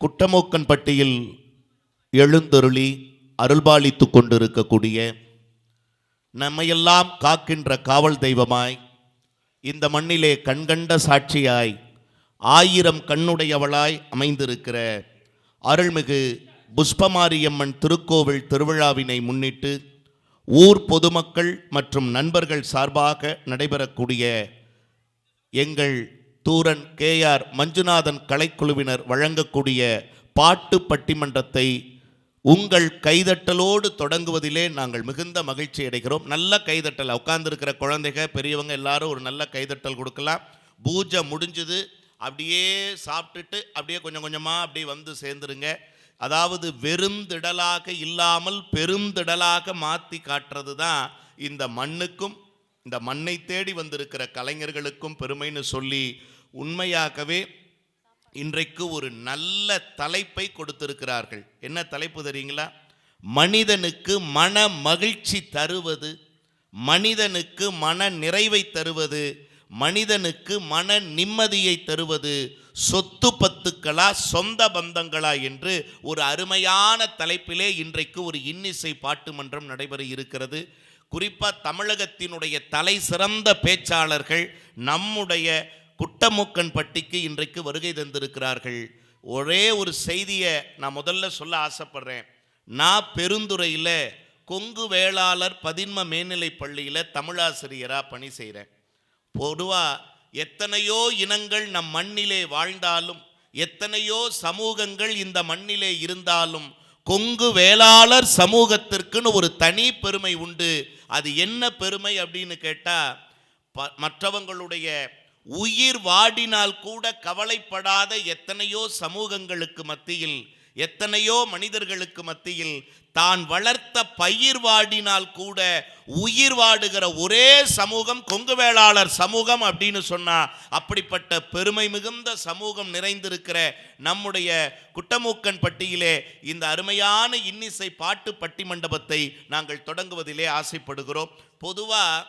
குட்டமோக்கன்பட்டியில் எழுந்தருளி அருள்பாலித்து கொண்டிருக்கக்கூடிய நம்மையெல்லாம் காக்கின்ற காவல் தெய்வமாய் இந்த மண்ணிலே கண்கண்ட சாட்சியாய் ஆயிரம் கண்ணுடையவளாய் அமைந்திருக்கிற அருள்மிகு புஷ்பமாரியம்மன் திருக்கோவில் திருவிழாவினை முன்னிட்டு ஊர் பொதுமக்கள் மற்றும் நண்பர்கள் சார்பாக நடைபெறக்கூடிய எங்கள் தூரன் கேஆர் மஞ்சுநாதன் கலைக்குழுவினர் வழங்கக்கூடிய பாட்டு பட்டிமன்றத்தை உங்கள் கைதட்டலோடு தொடங்குவதிலே நாங்கள் மிகுந்த மகிழ்ச்சி அடைகிறோம். நல்ல கைதட்டல் உட்கார்ந்துருக்கிற குழந்தைங்க பெரியவங்க எல்லாரும் ஒரு நல்ல கைதட்டல் கொடுக்கலாம். பூஜை முடிஞ்சது. அப்படியே சாப்பிட்டுட்டு அப்படியே கொஞ்சம் கொஞ்சமாக அப்படியே வந்து சேர்ந்துருங்க. அதாவது வெறுந்திடலாக இல்லாமல் பெருந்திடலாக மாற்றி காட்டுறது தான் இந்த மண்ணுக்கும் இந்த மண்ணை தேடி வந்திருக்கிற கலைஞர்களுக்கும் பெருமைன்னு சொல்லி உண்மையாகவே இன்றைக்கு ஒரு நல்ல தலைப்பை கொடுத்திருக்கிறார்கள். என்ன தலைப்பு தெரியுங்களா? மனிதனுக்கு மன மகிழ்ச்சி தருவது மனிதனுக்கு மன நிறைவை தருவது மனிதனுக்கு மன நிம்மதியை தருவது சொத்து பத்துக்களா சொந்த பந்தங்களா என்று ஒரு அருமையான தலைப்பிலே இன்றைக்கு ஒரு இன்னிசை பாட்டு மன்றம் நடைபெற இருக்கிறது. குறிப்பாக தமிழகத்தினுடைய தலை சிறந்த பேச்சாளர்கள் நம்முடைய குட்டமுக்கன் பட்டிக்கு இன்றைக்கு வருகை தந்திருக்கிறார்கள். ஒரே ஒரு செய்தியை நான் முதல்ல சொல்ல ஆசைப்படுறேன். நான் பெருந்துறையில் கொங்கு வேளாளர் பதின்ம மேல்நிலை பள்ளியில் தமிழாசிரியராக பணி செய்கிறேன் பொதுவாக எத்தனையோ இனங்கள் நம் மண்ணிலே வாழ்ந்தாலும் எத்தனையோ சமூகங்கள் இந்த மண்ணிலே இருந்தாலும் கொங்கு வேளாளர் சமூகத்திற்குன்னு ஒரு தனி பெருமை உண்டு. அது என்ன பெருமை அப்படின்னு கேட்டால் ப மற்றவங்களுடைய உயிர் வாடினால் கூட கவலைப்படாத எத்தனையோ சமூகங்களுக்கு மத்தியில் எத்தனையோ மனிதர்களுக்கு மத்தியில் தான் வளர்த்த பயிர் வாடினால் கூட உயிர் வாடுகிற ஒரே சமூகம் கொங்கு வேளாளர் சமூகம் அப்படின்னு சொன்னா அப்படிப்பட்ட பெருமை மிகுந்த சமூகம் நிறைந்திருக்கிற நம்முடைய குட்டமூக்கன் பட்டியிலே இந்த அருமையான இன்னிசை பாட்டு பட்டி மண்டபத்தை நாங்கள் தொடங்குவதிலே ஆசைப்படுகிறோம். பொதுவா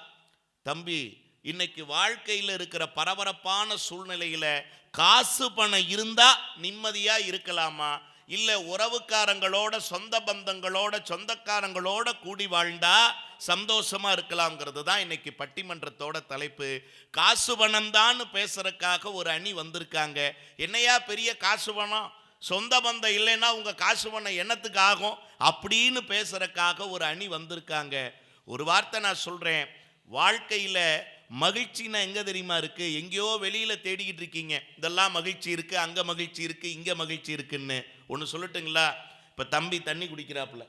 தம்பி இன்னைக்கு வாழ்க்கையில் இருக்கிற பரபரப்பான சூழ்நிலையில் காசு பணம் இருந்தால் நிம்மதியாக இருக்கலாமா? இல்லை உறவுக்காரங்களோட சொந்த பந்தங்களோட சொந்தக்காரங்களோட கூடி வாழ்ந்தா சந்தோஷமா இருக்கலாம்ங்கிறது தான் இன்னைக்கு பட்டிமன்றத்தோட தலைப்பு. காசு பணம்தான்னு பேசுறதுக்காக ஒரு அணி வந்திருக்காங்க. என்னையா பெரிய காசு பணம்? சொந்த பந்தம் இல்லைன்னா உங்க காசு பணம் என்னத்துக்கு ஆகும்? அப்படின்னு பேசுறதுக்காக ஒரு அணி வந்திருக்காங்க. ஒரு வார்த்தை நான் சொல்றேன். வாழ்க்கையில மகிழ்ச்சின்னா எங்கே தெரியுமா இருக்குது எங்கேயோ வெளியில் தேடிக்கிட்டு இருக்கீங்க. இதெல்லாம் மகிழ்ச்சி இருக்குது அங்கே மகிழ்ச்சி இருக்குது இங்கே மகிழ்ச்சி இருக்குன்னு. ஒன்று சொல்லட்டுங்களா? இப்போ தம்பி தண்ணி குடிக்கிறாப்புல.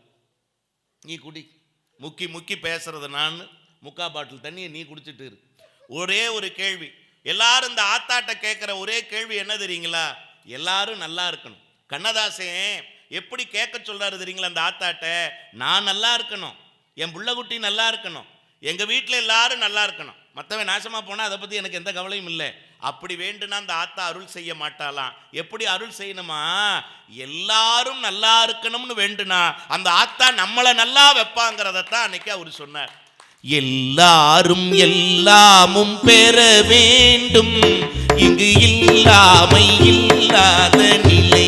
நீ குடி. முக்கி முக்கி பேசுறது நான் முக்கா பாட்டில் தண்ணியை நீ குடிச்சிட்டு இரு. ஒரே ஒரு கேள்வி. எல்லாரும் இந்த ஆத்தாட்ட கேட்குற ஒரே கேள்வி என்ன தெரியுங்களா? எல்லாரும் நல்லா இருக்கணும். கண்ணதாசன் எப்படி கேட்க சொல்கிறாரு தெரியுங்களா அந்த ஆத்தாட்ட? நான் நல்லா இருக்கணும். என் புள்ளக்குட்டி நல்லா இருக்கணும். எங்கள் வீட்டில் எல்லாரும் நல்லா இருக்கணும். மற்றவன் நாசமாக போனால் அதை பற்றி எனக்கு எந்த கவலையும் இல்லை. அப்படி வேண்டுனா அந்த ஆத்தா அருள் செய்ய மாட்டாளாம். எப்படி அருள் செய்யணுமா? எல்லாரும் நல்லா இருக்கணும்னு வேண்டுனா அந்த ஆத்தா நம்மளை நல்லா வைப்பாங்கிறதத்தான் அன்னைக்கு அவர் சொன்னார். எல்லாரும் எல்லாமும் பெற வேண்டும். இங்கு இல்லாமை இல்லாத நிலை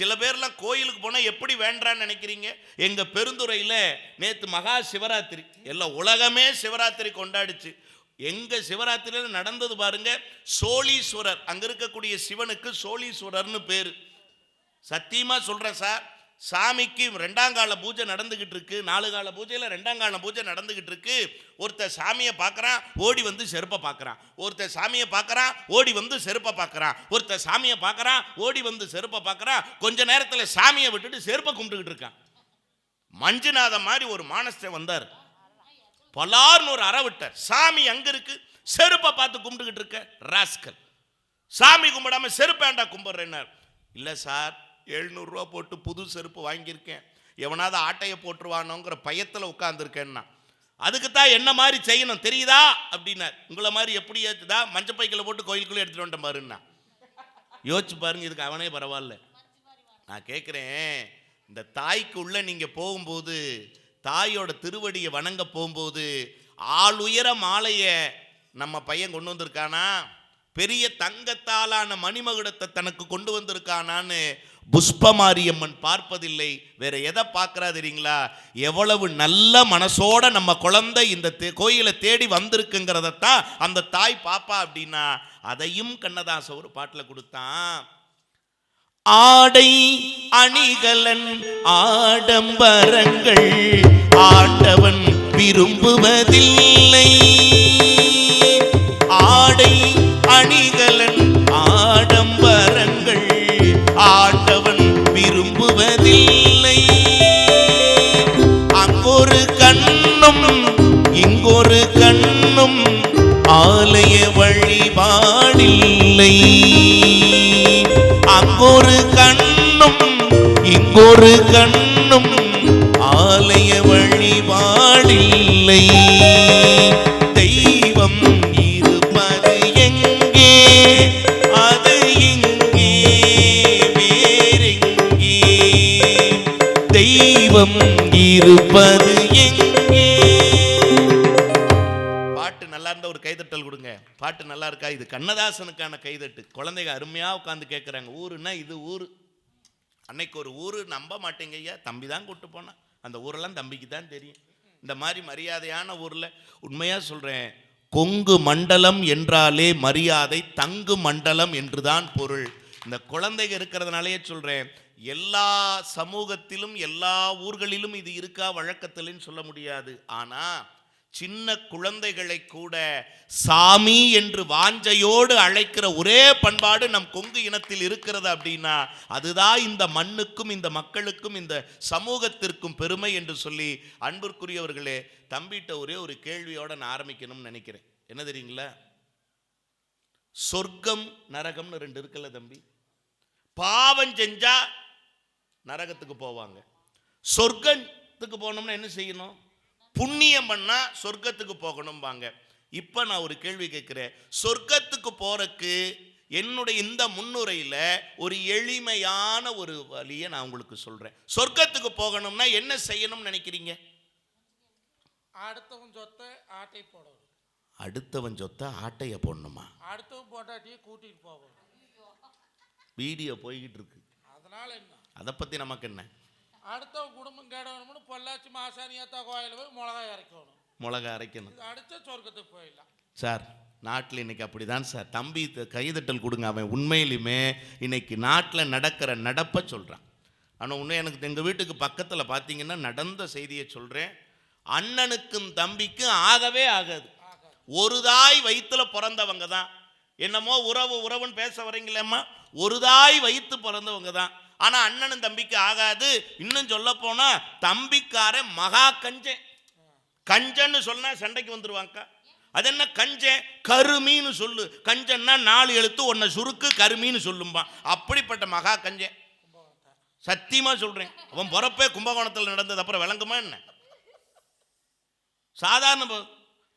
சில பேர்லாம் கோயிலுக்கு போனால் எப்படி வேண்டான்னு நினைக்கிறீங்க? எங்கள் பெருந்துறையில் நேற்று மகா சிவராத்திரி. எல்லாம் உலகமே சிவராத்திரி கொண்டாடுச்சு. எங்கள் சிவராத்திரியில் நடந்தது பாருங்க சோழீஸ்வரர். அங்கே இருக்கக்கூடிய சிவனுக்கு சோழீஸ்வரர்னு பேர். சத்தியமாக சொல்கிறேன் சார் சாமிக்கு ரெண்டாம் கால பூஜை நடந்துக்கிட்டு இருக்கு. நாலு கால பூஜையில் ரெண்டாம் கால பூஜை நடந்துக்கிட்டு இருக்கு. ஒருத்தர் சாமியை பார்க்குறான் ஓடி வந்து செருப்பை பார்க்குறான். ஒருத்தர் சாமியை பார்க்குறான் ஓடி வந்து செருப்பை பார்க்குறான். ஒருத்தர் சாமியை பார்க்கறான் ஓடி வந்து செருப்பை பார்க்குறான். கொஞ்ச நேரத்தில் சாமியை விட்டுட்டு செருப்பை கும்பிட்டுக்கிட்டு இருக்கான். மஞ்சுநாதன் மாதிரி ஒரு மானஸ்தன் வந்தார். பலார்னு ஒரு அற விட்டார். சாமி அங்கே இருக்கு. செருப்பை பார்த்து கும்பிட்டுக்கிட்டு இருக்க. ராஸ்கல். சாமி கும்பிடாம செருப்பேண்டா கும்பிட்றேன்னார். இல்லை சார் எழுநூறுரூவா போட்டு புது செருப்பு வாங்கியிருக்கேன். எவனாவது ஆட்டையை போட்டுருவானோங்கிற பயத்தில் உட்காந்துருக்கேன்னா அதுக்கு தான் என்ன மாதிரி செய்யணும் தெரியுதா? அப்படின்னார். உங்களை மாதிரி எப்படி ஏற்றுதா மஞ்சள் பைக்கில் போட்டு கோயிலுக்குள்ளே எடுத்துகிட்டு வந்துட்டேன் பாருன்னா. யோசிச்சு பாருங்க இதுக்கு அவனே பரவாயில்ல. நான் கேட்குறேன் இந்த தாய்க்கு உள்ளே நீங்கள் போகும்போது தாயோட திருவடியை வணங்க போகும்போது ஆளுயர மாலையை நம்ம பையன் கொண்டு வந்திருக்கானா? பெரிய தங்கத்தாலான மணிமகுடத்தை தனக்கு கொண்டு வந்திருக்கானான்னு புஷ்பமாரியம்மன் பார்ப்பதில்லை. வேற எதை பார்க்கறா தெரியுங்களா? எவ்வளவு நல்ல மனசோட நம்ம குழந்தை இந்த தே- கோயிலை தேடி வந்திருக்குங்கிறதத்தான் அந்த தாய் பாப்பா அப்படின்னா அதையும் கண்ணதாச ஒரு பாட்டில் கொடுத்தான். ஆடை அணிகலன் ஆடம்பரங்கள் ஆண்டவன் விரும்புவதில்லை. இல்லை. கண்ணதாசனுக்கான கைதட்டு. குழந்தைங்க அருமையாக உட்காந்து கேட்குறாங்க ஊருன்னா இது ஊர். அன்னைக்கு ஒரு ஊர் நம்ப மாட்டேங்க ஐயா. தம்பி தான் கூட்டு போனான். அந்த ஊரெல்லாம் தம்பிக்கு தான் தெரியும். இந்த மாதிரி மரியாதையான ஊரில் உண்மையாக சொல்கிறேன் கொங்கு மண்டலம் என்றாலே மரியாதை தங்கு மண்டலம் என்று தான் பொருள். இந்த குழந்தைங்க இருக்கிறதுனாலே சொல்கிறேன் எல்லா சமூகத்திலும் எல்லா ஊர்களிலும் இது இருக்கா வழக்கத்தில்னு சொல்ல முடியாது. ஆனால் சின்ன குழந்தைகளை கூட சாமி என்று வாஞ்சையோடு அழைக்கிற ஒரே பண்பாடு நம் கொங்கு இனத்தில் இருக்கிறது அப்படின்னா அதுதான் இந்த மண்ணுக்கும் இந்த மக்களுக்கும் இந்த சமூகத்திற்கும் பெருமை என்று சொல்லி அன்பிற்குரியவர்களே தம்பிட்ட ஒரே ஒரு கேள்வியோட நான் ஆரம்பிக்கணும்னு நினைக்கிறேன். என்ன தெரியுங்களா? சொர்க்கம் நரகம்னு ரெண்டு இருக்குல்ல தம்பி? பாவம் செஞ்சா நரகத்துக்கு போவாங்க. சொர்க்கத்துக்கு போனோம்னா என்ன செய்யணும்? புண்ணியம் பண்ணா சொர்க்கத்துக்கு போகணும்பாங்க. இப்போ நான் ஒரு கேள்வி கேட்குறேன். சொர்க்கத்துக்கு போறக்கு என்னுடைய இந்த முன்னுரையில் ஒரு எளிமையான ஒரு வழியை நான் உங்களுக்கு சொல்றேன். சொர்க்கத்துக்கு போகணும்னா என்ன செய்யணும்னு நினைக்கிறீங்க? அடுத்தவன் சொத்தை ஆட்டை போடணும். அடுத்தவன் சொத்தை ஆட்டைய போடணுமா? அடுத்தவன் பொண்டாட்டியை கூட்டிட்டு போகணும். வீடியோ போய்கிட்டு இருக்கு. அதனால என்ன? அதை பற்றி நமக்கு என்ன? அடுத்தவன் குடும்பம் கேடணும்னு பொள்ளாச்சி மாசாணியாத்தா கோயில் போய் மிளகாய் இறக்கணும் மிளகா அரைக்கணும் அடுத்த சொர்க்கத்துக்கு போயிடலாம் சார் நாட்டில் இன்னைக்கு அப்படிதான் சார் தம்பி கைதட்டல் கொடுங்க அவன் உண்மையிலுமே இன்னைக்கு நாட்டில் நடக்கிற நடப்பை சொல்கிறான் ஆனால் உண்மை எனக்கு எங்கள் வீட்டுக்கு பக்கத்தில் பார்த்தீங்கன்னா நடந்த செய்தியை சொல்கிறேன் அண்ணனுக்கும் தம்பிக்கும் ஆகவே ஆகாது ஒரு தாய் வயிற்றுல பிறந்தவங்க தான் என்னமோ உறவு உறவுன்னு பேச வரீங்களேம்மா ஒரு தாய் வயிற்று பிறந்தவங்க தான் ஆனால் அண்ணனும் தம்பிக்கு ஆகாது. இன்னும் சொல்ல போனால் தம்பிக்காரன் மகா கஞ்சன். கஞ்சன்னு சொன்னால் சண்டைக்கு வந்துருவாங்க அது என்ன கஞ்சன்? கருமின்னு சொல்லு. கஞ்சன்னா நாலு எழுத்து ஒன்றை சுருக்கு கருமீன்னு சொல்லும்பா அப்படிப்பட்ட மகா கஞ்சன். சத்தியமாக சொல்கிறேன் அவன் பிறப்பே கும்பகோணத்தில் நடந்தது. அப்புறம் விளங்குமா என்ன? சாதாரண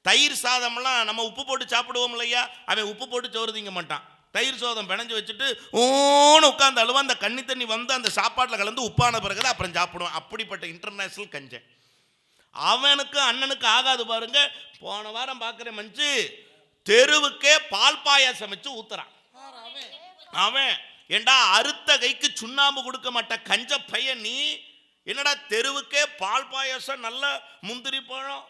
தயிர் சாதம்லாம் நம்ம உப்பு போட்டு சாப்பிடுவோம் இல்லையா? அவன் உப்பு போட்டு சோறு திங்க மாட்டான். தயிர் சோதம் பிணைஞ்சு வச்சுட்டு ஓன்னு உட்காந்து அழுவா அந்த கண்ணி தண்ணி வந்து அந்த சாப்பாட்டில் கலந்து உப்பான பிறகு அப்புறம் சாப்பிடுவான். அப்படிப்பட்ட இன்டர்நேஷ்னல் கஞ்சன். அவனுக்கு அண்ணனுக்கு ஆகாது பாருங்க. போன வாரம் பார்க்குறேன் மஞ்சு தெருவுக்கே பால் பாயாசம் வச்சு ஊத்துறான். அவன் அவன் ஏண்டா அறுத்த கைக்கு சுண்ணாம்பு கொடுக்க மாட்ட கஞ்ச பையன் நீ? என்னடா தெருவுக்கே பால் பாயாசம் நல்ல முந்திரி பழம்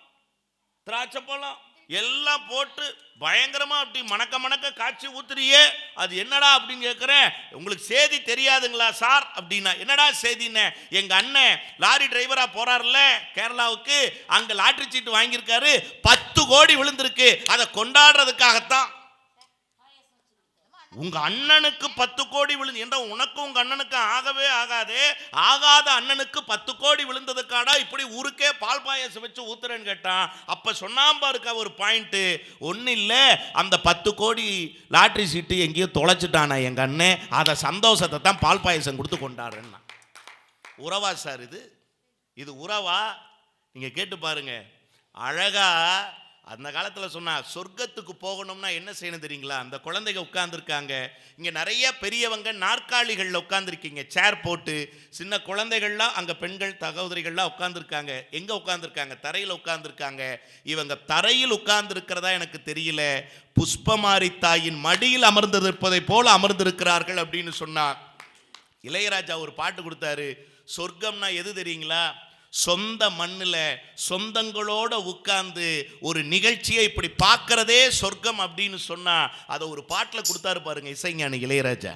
திராட்சை பழம் எல்லாம் போட்டு பயங்கரமாக அப்படி மணக்க மணக்க காய்ச்சி ஊத்துறியே. அது என்னடா அப்படின்னு கேட்குறேன் உங்களுக்கு செய்தி தெரியாதுங்களா சார்? அப்படின்னா என்னடா செய்தின்னு? எங்கள் அண்ணன் லாரி டிரைவராக போகிறார்ல கேரளாவுக்கு அங்கே லாட்ரி சீட்டு வாங்கியிருக்காரு. பத்து கோடி விழுந்திருக்கு. அதை கொண்டாடுறதுக்காகத்தான். உங்க அண்ணனுக்கு பத்து கோடி விழுந்து என்ற உனக்கு உங்க அண்ணனுக்கு ஆகவே ஆகாதே? ஆகாத அண்ணனுக்கு பத்து கோடி விழுந்ததுக்காடா இப்படி ஊருக்கே பால் பாயசம் வச்சு ஊத்துறேன்னு கேட்டான். அப்ப சொன்னாம்பா இருக்கா ஒரு பாயிண்ட் ஒன்றும் இல்லை அந்த பத்து கோடி லாட்ரி சீட்டு எங்கேயோ தொலைச்சிட்டானா எங்க அண்ணன் அதை சந்தோஷத்தை தான் பால் பாயசம் கொடுத்து கொண்டாடுறேன்னா. உறவா சார் இது? இது உறவா? நீங்க கேட்டு பாருங்க. அழகா அந்த காலத்தில் சொன்னால் சொர்க்கத்துக்கு போகணும்னா என்ன செய்யணும் தெரியுங்களா? அந்த குழந்தைங்க உட்காந்துருக்காங்க இங்கே நிறைய பெரியவங்க நாற்காலிகளில் உட்காந்துருக்கீங்க சேர் போட்டு சின்ன குழந்தைகள்லாம் அங்கே பெண்கள் சகோதரிகள்லாம் உட்காந்துருக்காங்க எங்கே உட்காந்துருக்காங்க தரையில் உட்காந்துருக்காங்க இவங்க தரையில் உட்கார்ந்துருக்கிறதா எனக்கு தெரியல. புஷ்பமாரி தாயின் மடியில் அமர்ந்திருப்பதை போல அமர்ந்திருக்கிறார்கள் அப்படின்னு சொன்னார் இளையராஜா ஒரு பாட்டு கொடுத்தாரு. சொர்க்கம்னா எது தெரியுங்களா? சொந்த மண்ணில் சொந்தங்களோட உட்கார்ந்து ஒரு நிகழ்ச்சியை இப்படி பார்க்கறதே சொர்க்கம் அப்படின்னு சொன்னா அதை ஒரு பாட்டில் கொடுத்தாரு பாருங்க இசைஞானி இளையராஜா.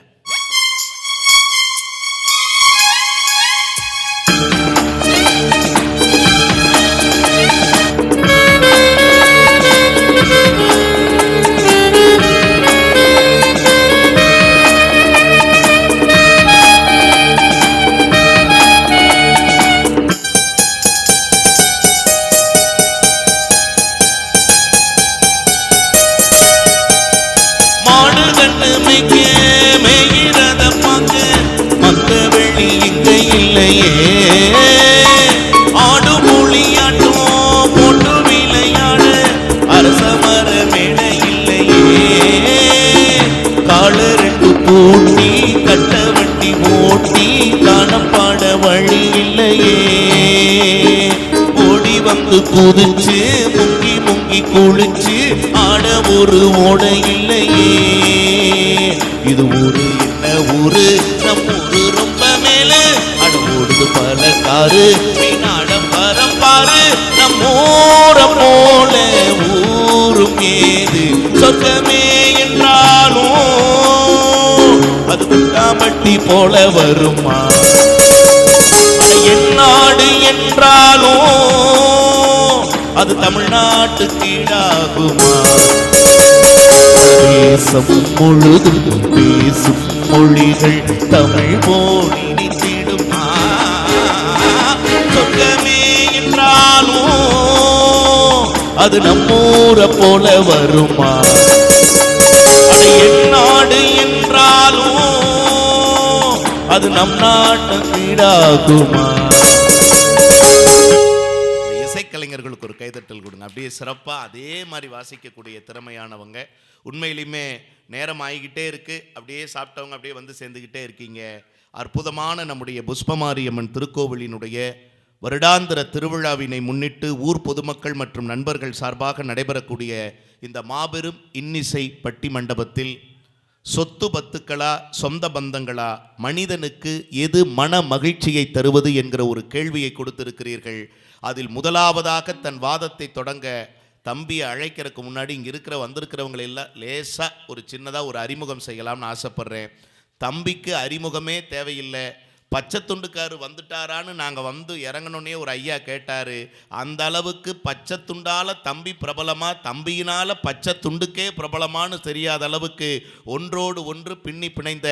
ஓடி குதிச்சு முங்கி முங்கி குளிச்சு ஆட ஒரு ஓட இல்லையே. இது ஊரு என்ன ஊரு? நம் ஊரு ரொம்ப மேல. அட ஓடுது பல காரு மீனாடம் பரம் பாரு. ஊர போல ஊரும் ஏது? சொர்க்கமே என்றாலும் அது குட்டாமட்டி போல வருமா? அது தமிழ்நாட்டு கீழாகுமா? தேசம் முழுதும் பேசும் மொழிகள் தமிழ் போல் இனித்திடுமா? சொர்க்கமே என்றாலும் அது நம்மூர போல வருமா? அட என் நாடு என்றாலும் அது நம் நாட்டு வீடாகுமா அப்படியே சிறப்பாக அதே மாதிரி வாசிக்கக்கூடிய திறமையானவங்க. உண்மையிலுமே நேரம் ஆகிக்கிட்டே இருக்கு. அப்படியே சாப்பிட்டவங்க அப்படியே வந்து சேர்ந்துக்கிட்டே இருக்கீங்க. அற்புதமான நம்முடைய புஷ்பமாரியம்மன் திருக்கோவிலினுடைய வருடாந்திர திருவிழாவினை முன்னிட்டு ஊர் பொதுமக்கள் மற்றும் நண்பர்கள் சார்பாக நடைபெறக்கூடிய இந்த மாபெரும் இன்னிசை பட்டி மண்டபத்தில் சொத்து பத்துக்களா சொந்த பந்தங்களா மனிதனுக்கு எது மன மகிழ்ச்சியை தருவது என்கிற ஒரு கேள்வியை கொடுத்திருக்கிறீர்கள். அதில் முதலாவதாக தன் வாதத்தை தொடங்க தம்பியை அழைக்கிறதுக்கு முன்னாடி இங்கே இருக்கிற வந்திருக்கிறவங்களை எல்லாம் லேசாக ஒரு சின்னதாக ஒரு அறிமுகம் செய்யலாம்னு ஆசைப்பட்றேன். தம்பிக்கு அறிமுகமே தேவையில்லை. பச்சை துண்டுக்காரு வந்துட்டாரான்னு நாங்கள் வந்து இறங்கினோன்னே ஒரு ஐயா கேட்டார். அந்த அளவுக்கு பச்சை துண்டால் தம்பி பிரபலமா? தம்பியினால் பச்சை துண்டுக்கே பிரபலமான்னு தெரியாத அளவுக்கு ஒன்றோடு ஒன்று பின்னி பிணைந்த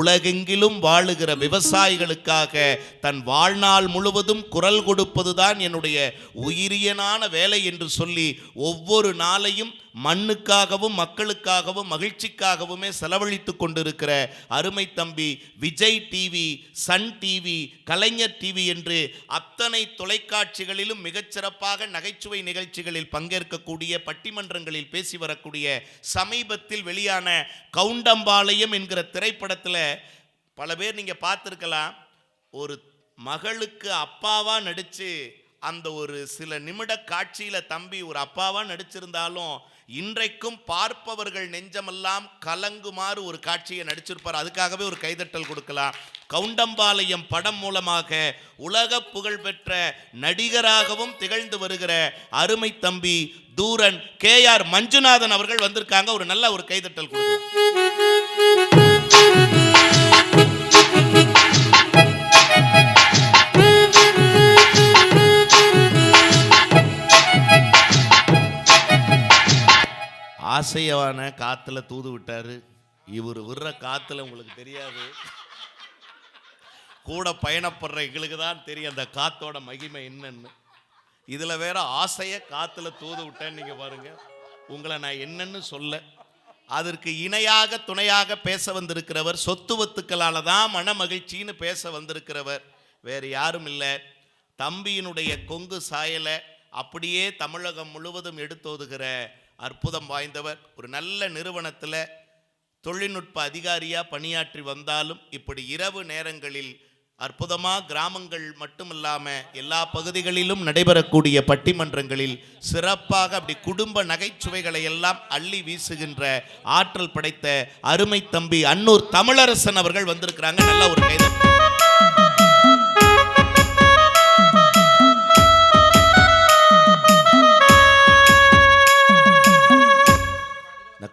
உலகெங்கிலும் வாழுகிற விவசாயிகளுக்காக தன் வாழ்நாள் முழுவதும் குரல் கொடுப்பது தான் என்னுடைய உயிரியனான வேலை என்று சொல்லி ஒவ்வொரு நாளையும் மண்ணுக்காகவும் மக்களுக்காகவும் மகிழ்ச்சிக்காகவுமே செலவழித்து கொண்டிருக்கிற அருமை தம்பி Vijay TV Sun TV Kalaignar TV என்று அத்தனை தொலைக்காட்சிகளிலும் மிகச்சிறப்பாக நகைச்சுவை நிகழ்ச்சிகளில் பங்கேற்கக்கூடிய பட்டிமன்றங்களில் பேசி வரக்கூடிய சமீபத்தில் வெளியான கவுண்டம்பாளையம் என்கிற திரைப்படத்தில் பல பேர் நீங்கள் பார்த்துருக்கலாம். ஒரு மகளுக்கு அப்பாவாக நடித்து அந்த ஒரு சில நிமிட காட்சியில் தம்பி ஒரு அப்பாவாக நடிச்சிருந்தாலும் இன்றைக்கும் பார்ப்பவர்கள் நெஞ்சமெல்லாம் கலங்குமாறு ஒரு காட்சியை நடிச்சிருப்பார். அதுக்காகவே ஒரு கைதட்டல் கொடுக்கலாம். கவுண்டம்பாளையம் படம் மூலமாக உலக புகழ்பெற்ற நடிகராகவும் திகழ்ந்து வருகிற அருமை தம்பி தூரன் கே ஆர் மஞ்சுநாதன் அவர்கள் வந்திருக்காங்க. ஒரு நல்ல ஒரு கைதட்டல் கொடுக்கலாம் ஆசையவான காத்துல தூது விட்டாரு. இவர் விடுற காத்துல உங்களுக்கு தெரியாது. கூட பயணப்படுற எங்களுக்கு தான் தெரியும் அந்த காத்தோட மகிமை என்னன்னு. இதுல வேற ஆசைய காத்துல தூது விட்டேன்னு நீங்க பாருங்க. உங்களை நான் என்னன்னு சொல்ல. அதற்கு இணையாக துணையாக பேச வந்திருக்கிறவர் சொத்து ஒத்துக்களால் தான் மன மகிழ்ச்சின்னு பேச வந்திருக்கிறவர் வேறு யாரும் இல்லை. தம்பியினுடைய கொங்கு சாயலை அப்படியே தமிழகம் முழுவதும் எடுத்தோதுகிற அற்புதம் வாய்ந்தவர். ஒரு நல்ல நிறுவனத்தில் தொழில்நுட்ப அதிகாரியாக பணியாற்றி வந்தாலும் இப்படி இரவு நேரங்களில் அற்புதமாக கிராமங்கள் மட்டுமில்லாமல் எல்லா பகுதிகளிலும் நடைபெறக்கூடிய பட்டிமன்றங்களில் சிறப்பாக அப்படி குடும்ப நகைச்சுவைகளை எல்லாம் அள்ளி வீசுகின்ற ஆற்றல் படைத்த அருமை தம்பி அன்னூர் தமிழரசன் அவர்கள் வந்திருக்கிறாங்க. நல்ல ஒரு கைது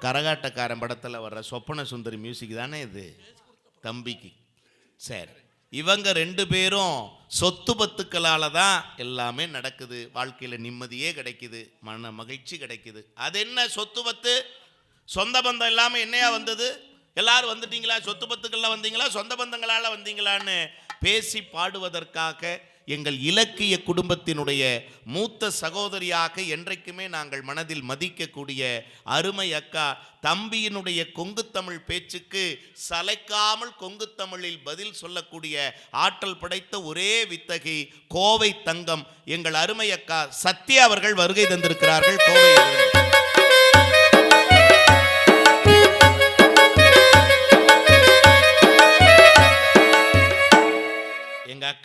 கரகாட்டக்காரன் படத்தில் வர்ற சொப்பன சுந்தரி மியூசிக் தானே இது? தம்பிக்கு. சரி. இவங்க ரெண்டு பேரும் சொத்து பத்துக்களால் தான் எல்லாமே நடக்குது. வாழ்க்கையில் நிம்மதியே கிடைக்குது. மன மகிழ்ச்சி கிடைக்குது. அது என்ன சொத்து பத்து? சொந்த பந்தம் இல்லாமல் என்னையா வந்தது? எல்லாரும் வந்துட்டீங்களா? சொத்து பத்துக்கள்லாம் வந்தீங்களா? சொந்த பந்தங்களால் வந்தீங்களான்னு பேசி பாடுவதற்காக எங்கள் இலக்கிய குடும்பத்தினுடைய மூத்த சகோதரியாக என்றைக்குமே நாங்கள் மனதில் மதிக்கக்கூடிய அருமை அக்கா தம்பியினுடைய கொங்குத்தமிழ் பேச்சுக்கு சலைக்காமல் கொங்குத்தமிழில் பதில் சொல்லக்கூடிய ஆற்றல் படைத்த ஒரே வித்தகி கோவை தங்கம். எங்கள் அருமை அக்கா சத்யா அவர்கள் வருகை தந்திருக்கிறார்கள். கோவை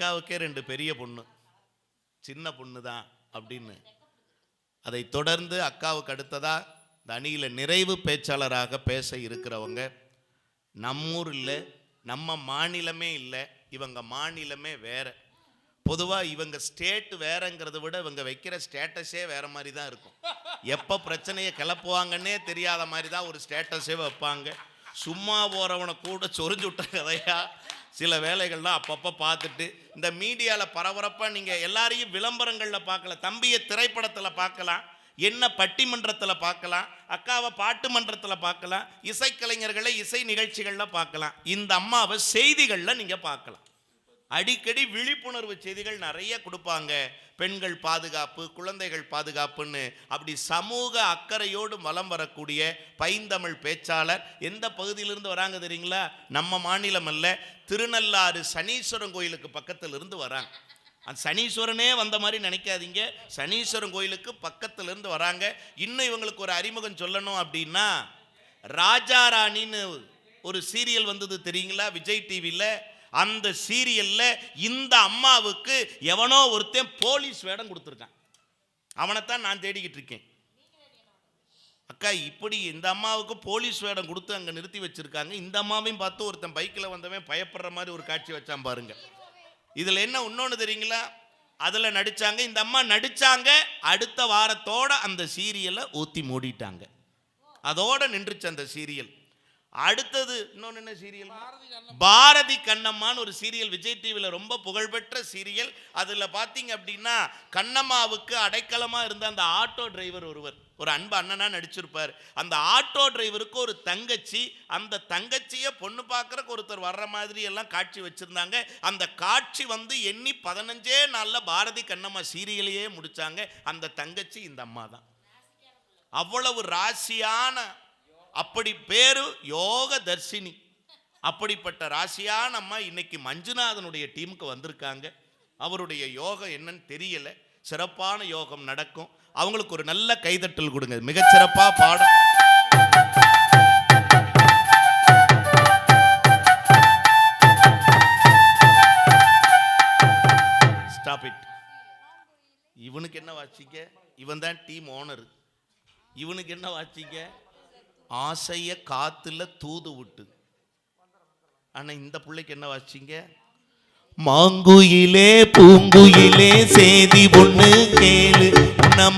அக்காவுக்கே ரெண்டு பெரிய பொண்ணு. சின்ன பொண்ணு தான் அப்படின்னு. அதை தொடர்ந்து அக்காவுக்கு அடுத்ததாக இந்த அணியில் நிறைவு பேச்சாளராக பேச இருக்கிறவங்க. நம்மூர் இல்லை நம்ம மாநிலமே இல்லை இவங்க மாநிலமே வேற. பொதுவாக இவங்க ஸ்டேட் வேறங்கிறத விட இவங்க வைக்கிற ஸ்டேட்டஸே வேறு மாதிரி தான் இருக்கும். எப்போ பிரச்சனையை கிளப்புவாங்கன்னே தெரியாத மாதிரி தான் ஒரு ஸ்டேட்டஸே வைப்பாங்க. சும்மா போகிறவனை கூட சொரிஞ்சு விட்ட கதையாக சில வேலைகள்லாம் அப்பப்போ பார்த்துட்டு இந்த மீடியாவில் பரபரப்பாக நீங்கள் எல்லாரையும் விளம்பரங்களில் பார்க்கல தம்பியை திரைப்படத்தில் பார்க்கலாம் என்ன பட்டிமன்றத்தில் பார்க்கலாம் அக்காவை பாட்டு மன்றத்தில் பார்க்கலாம் இசைக்கலைஞர்களை இசை நிகழ்ச்சிகளில் பார்க்கலாம். இந்த அம்மாவை செய்திகளில் நீங்கள் பார்க்கலாம். அடிக்கடி விழிப்புணர்வு செய்திகள் நிறைய கொடுப்பாங்க. பெண்கள் பாதுகாப்பு குழந்தைகள் பாதுகாப்புன்னு. அப்படி சமூக அக்கறையோடு வலம் வரக்கூடிய பைந்தமிழ் பேச்சாளர் எந்த பகுதியிலிருந்து வராங்க தெரியுங்களா? நம்ம மாநிலம் அல்ல திருநள்ளாறு சனீஸ்வரன் கோயிலுக்கு பக்கத்தில் இருந்து வராங்க. அந்த சனீஸ்வரனே வந்த மாதிரி நினைக்காதீங்க. சனீஸ்வரன் கோயிலுக்கு பக்கத்துல இருந்து வராங்க. இன்னும் இவங்களுக்கு ஒரு அறிமுகம் சொல்லணும் அப்படின்னா ராஜா ராணின்னு ஒரு சீரியல் வந்தது தெரியுங்களா? விஜய் டிவியில் அந்த சீரியல்ல இந்த அம்மாவுக்கு எவனோ ஒருத்தன் போலீஸ் வேடம் கொடுத்துருக்கான். அவனைத்தான் நான் தேடிக்கிட்டு இருக்கேன். அக்கா இப்படி இந்த அம்மாவுக்கு போலீஸ் வேடம் கொடுத்து அங்கே நிறுத்தி வச்சிருக்காங்க. இந்த அம்மாவையும் பார்த்து ஒருத்தன் பைக்கில் வந்தவன் பயப்படுற மாதிரி ஒரு காட்சி வச்சான் பாருங்க. இதில் என்ன இன்னொன்று தெரியுங்களா? அதில் நடித்தாங்க இந்த அம்மா நடித்தாங்க அடுத்த வாரத்தோட அந்த சீரியலை ஊற்றி மூடிட்டாங்க. அதோடு நின்றுச்சு அந்த சீரியல். அடுத்தது இன்னொன்று என்ன சீரியல்? பாரதி கண்ணம்மான்னு ஒரு சீரியல். விஜய் டிவியில் ரொம்ப புகழ்பெற்ற சீரியல். அதில் பார்த்தீங்க அப்படின்னா கண்ணம்மாவுக்கு அடைக்கலமாக இருந்த அந்த ஆட்டோ டிரைவர் ஒருவர் ஒரு அன்பு அண்ணனா நடிச்சிருப்பார். அந்த ஆட்டோ டிரைவருக்கு ஒரு தங்கச்சி அந்த தங்கச்சியை பொண்ணு பார்க்கறக்கு ஒருத்தர் வர்ற மாதிரி எல்லாம் காட்சி வச்சிருந்தாங்க. அந்த காட்சி வந்து எண்ணி பதினஞ்சே நாளில் பாரதி கண்ணம்மா சீரியலையே முடிச்சாங்க. அந்த தங்கச்சி இந்த அம்மா தான் அவ்வளவு ராசியான அப்படி பேரு யோக தர்ஷினி அப்படிப்பட்ட ராசியான அம்மா இன்னைக்கு மஞ்சுநாதனுடைய டீமுக்கு வந்திருக்காங்க. அவருடைய யோகம் என்னன்னு தெரியல. சிறப்பான யோகம் நடக்கும். அவங்களுக்கு ஒரு நல்ல கைதட்டல் கொடுங்க. மிகச்சிறப்பா பாடம். ஸ்டாப் இட் இவனுக்கு என்ன வாச்சிக்க இவன் தான் டீம் ஓனர் இவனுக்கு என்ன வாச்சிக்க ஆசையை காத்துல தூது விட்டு. ஆனா இந்த பிள்ளைக்கு என்ன வாச்சிங்க மாங்குயிலே பூங்குயிலே சேதி பொண்ணு கேளு.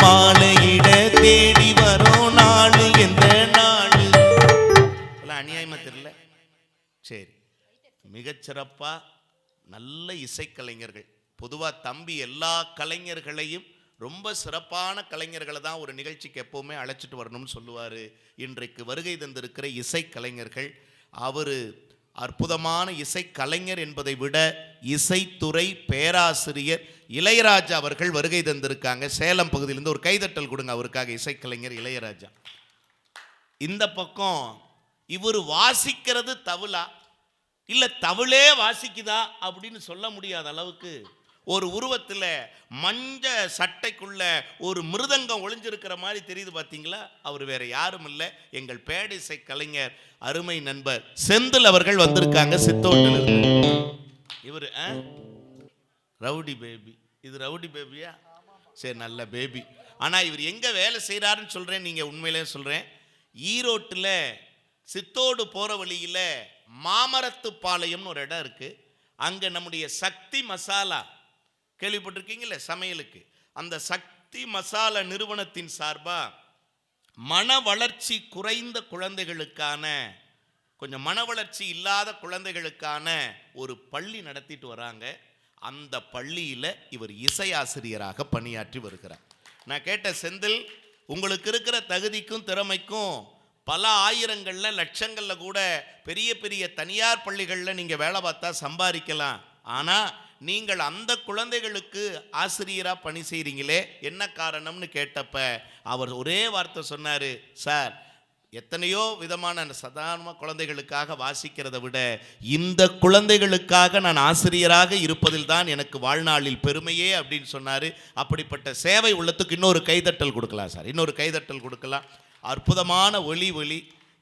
மாலையிட தேடி வரும் நாள் எந்த நாள். அநியாயமா தெரியல. சரி. மிகச்சிறப்பா நல்ல இசைக்கலைஞர்கள். பொதுவாக தம்பி எல்லா கலைஞர்களையும் ரொம்ப சிறப்பான கலைஞர்களை தான் ஒரு நிகழ்ச்சிக்கு எப்போவுமே அழைச்சிட்டு வரணும்னு சொல்லுவார். இன்றைக்கு வருகை தந்திருக்கிற இசைக்கலைஞர்கள் அவர் அற்புதமான இசைக்கலைஞர் என்பதை விட இசைத்துறை பேராசிரியர் இளையராஜா அவர்கள் வருகை தந்திருக்காங்க. சேலம் பகுதியிலேருந்து ஒரு கைதட்டல் கொடுங்க அவருக்காக இசைக்கலைஞர் இளையராஜா. இந்த பக்கம் இவர் வாசிக்கிறது தவிலா? இல்லை தவிழே வாசிக்குதா? அப்படின்னு சொல்ல முடியாத அளவுக்கு ஒரு உருவத்தில் மஞ்ச சட்டைக்குள்ள ஒரு மிருதங்கம் ஒளிஞ்சிருக்கிற மாதிரி தெரியுது பார்த்தீங்களா அவர் வேற யாரும் இல்லை. எங்கள் பேடிசை கலைஞர் அருமை நண்பர் செந்தில் அவர்கள் வந்திருக்காங்க சித்தோட்டில் இவர் ரவுடி பேபி. இது ரவுடி பேபியா? சரி நல்ல பேபி. ஆனால் இவர் எங்கே வேலை செய்கிறாருன்னு சொல்கிறேன் நீங்கள் உண்மையிலே சொல்கிறேன் ஈரோட்டில் சித்தோடு போகிற வழியில் மாமரத்து பாளையம்னு ஒரு இடம் இருக்குது அங்கே நம்முடைய சக்தி மசாலா கேள்விப்பட்டிருக்கீங்களே? சமையலுக்கு. அந்த சக்தி மசாலா நிறுவனத்தின் சார்பாக மன வளர்ச்சி குறைந்த குழந்தைகளுக்கான கொஞ்சம் மன வளர்ச்சி இல்லாத குழந்தைகளுக்கான ஒரு பள்ளி நடத்திட்டு வராங்க. அந்த பள்ளியில் இவர் இசையாசிரியராக பணியாற்றி வருகிறார். நான் கேட்ட செந்தில் உங்களுக்கு இருக்கிற தகுதிக்கும் திறமைக்கும் பல ஆயிரங்களில் லட்சங்களில் கூட பெரிய பெரிய தனியார் பள்ளிகளில் நீங்கள் வேலை பார்த்தா சம்பாதிக்கலாம். ஆனால் நீங்கள் அந்த குழந்தைகளுக்கு ஆசிரியராக பணி செய்கிறீங்களே என்ன காரணம்னு கேட்டப்ப அவர் ஒரே வார்த்தை சொன்னார் சார் எத்தனையோ விதமான சாதாரண குழந்தைகளுக்காக வாசிக்கிறதை விட இந்த குழந்தைகளுக்காக நான் ஆசிரியராக இருப்பதில் தான் எனக்கு வாழ்நாளில் பெருமையே அப்படின்னு சொன்னார். அப்படிப்பட்ட சேவை உள்ளத்துக்கு இன்னொரு கைதட்டல் கொடுக்கலாம் சார். இன்னொரு கைதட்டல் கொடுக்கலாம். அற்புதமான ஒளி ஒளி.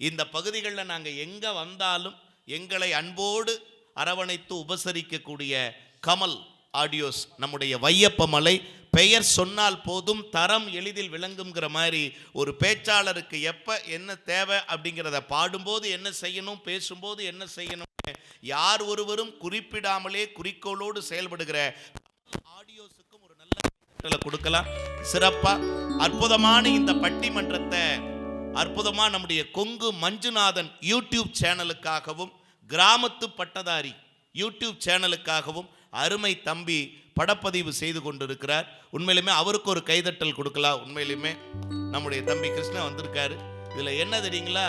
இந்த பகுதிகளில் நாங்கள் எங்கே வந்தாலும் எங்களை அன்போடு அரவணைத்து உபசரிக்கக்கூடிய கமல் ஆடியோஸ் நம்முடைய வையப்ப மலை பெயர் சொன்னால் போதும் தரம் எளிதில் விளங்குங்கிற மாதிரி ஒரு பேச்சாளருக்கு எப்போ என்ன தேவை அப்படிங்கிறத பாடும்போது என்ன செய்யணும் பேசும்போது என்ன செய்யணும் யார் ஒருவரும் குறிப்பிடாமலே குறிக்கோளோடு செயல்படுகிற ஆடியோஸுக்கும் ஒரு நல்ல கொடுக்கலாம். சிறப்பாக அற்புதமான இந்த பட்டிமன்றத்தை அற்புதமாக நம்முடைய கொங்கு மஞ்சுநாதன் யூடியூப் சேனலுக்காகவும் கிராமத்து பட்டதாரி யூடியூப் சேனலுக்காகவும் அருமை தம்பி படப்பதிவு செய்து கொண்டிருக்கிறார். உண்மையிலுமே அவருக்கு ஒரு கைதட்டல் கொடுக்கலாம் உண்மையிலுமே நம்முடைய தம்பி கிருஷ்ணா வந்திருக்காரு. இதில் என்ன தெரியுங்களா?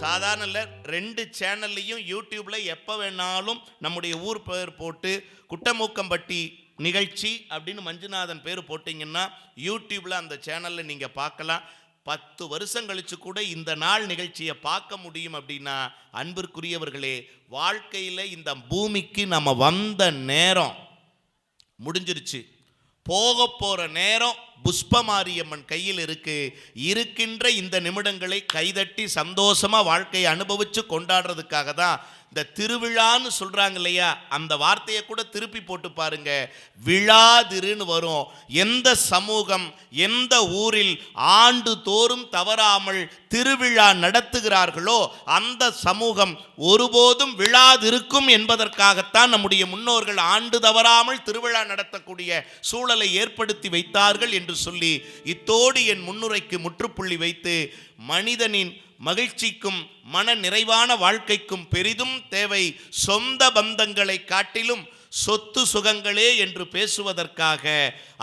சாதாரண இல்லை ரெண்டு சேனல்லையும் யூடியூப்பில் எப்போ வேணாலும் நம்முடைய ஊர் பெயர் போட்டு குட்டமூக்கம்பட்டி நிகழ்ச்சி அப்படின்னு மஞ்சுநாதன் பேர் போட்டிங்கன்னா யூடியூப்பில் அந்த சேனலில் நீங்கள் பார்க்கலாம். பத்து வருஷம் கழிச்சு கூட இந்த நாள் நிகழ்ச்சியை பார்க்க முடியும் அப்படின்னா அன்பிற்குரியவர்களே வாழ்க்கையில் இந்த பூமிக்கு நம்ம வந்த நேரம் முடிஞ்சிருச்சு. போக போகிற நேரம் புஷ்பமாரியம்மன் கையில் இருக்கு. இருக்கின்ற இந்த நிமிடங்களை கைதட்டி சந்தோஷமாக வாழ்க்கையை அனுபவித்து கொண்டாடுறதுக்காக தான் இந்த திருவிழான்னு சொல்கிறாங்க இல்லையா? அந்த வார்த்தையை கூட திருப்பி போட்டு பாருங்க. விழாதிருன்னு வரும். எந்த சமூகம் எந்த ஊரில் ஆண்டு தோறும் தவறாமல் திருவிழா நடத்துகிறார்களோ அந்த சமூகம் ஒருபோதும் விழாதிருக்கும் என்பதற்காகத்தான் நம்முடைய முன்னோர்கள் ஆண்டு தவறாமல் திருவிழா நடத்தக்கூடிய சூழலை ஏற்படுத்தி வைத்தார்கள் என்று சொல்லி இத்தோடு என் முன்னுரைக்கு முற்றுப்புள்ளி வைத்து மனிதனின் மகிழ்ச்சிக்கும் மன நிறைவான வாழ்க்கைக்கும் பெரிதும் தேவை சொந்த பந்தங்களை காட்டிலும் சொத்து சுகங்களே என்று பேசுவதற்காக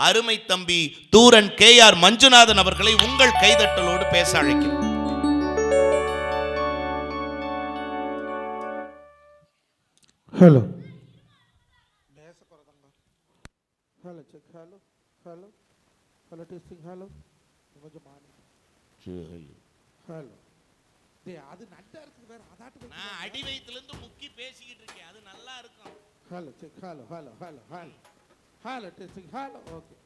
அருமை தம்பி தூரன் கே ஆர் மஞ்சுநாதன் அவர்களை உங்கள் கைதட்டலோடு பேச அழைக்கிறேன் hello hello hello hello hello hello டேய் அது நட்டா இருக்குது வேற அதாட்டு நான் அடி வயிற்றுலேருந்து முக்கி பேசிக்கிட்டு இருக்கேன் அது நல்லா இருக்கும். Hello check hello hello hello hello. Hello testing hello okay.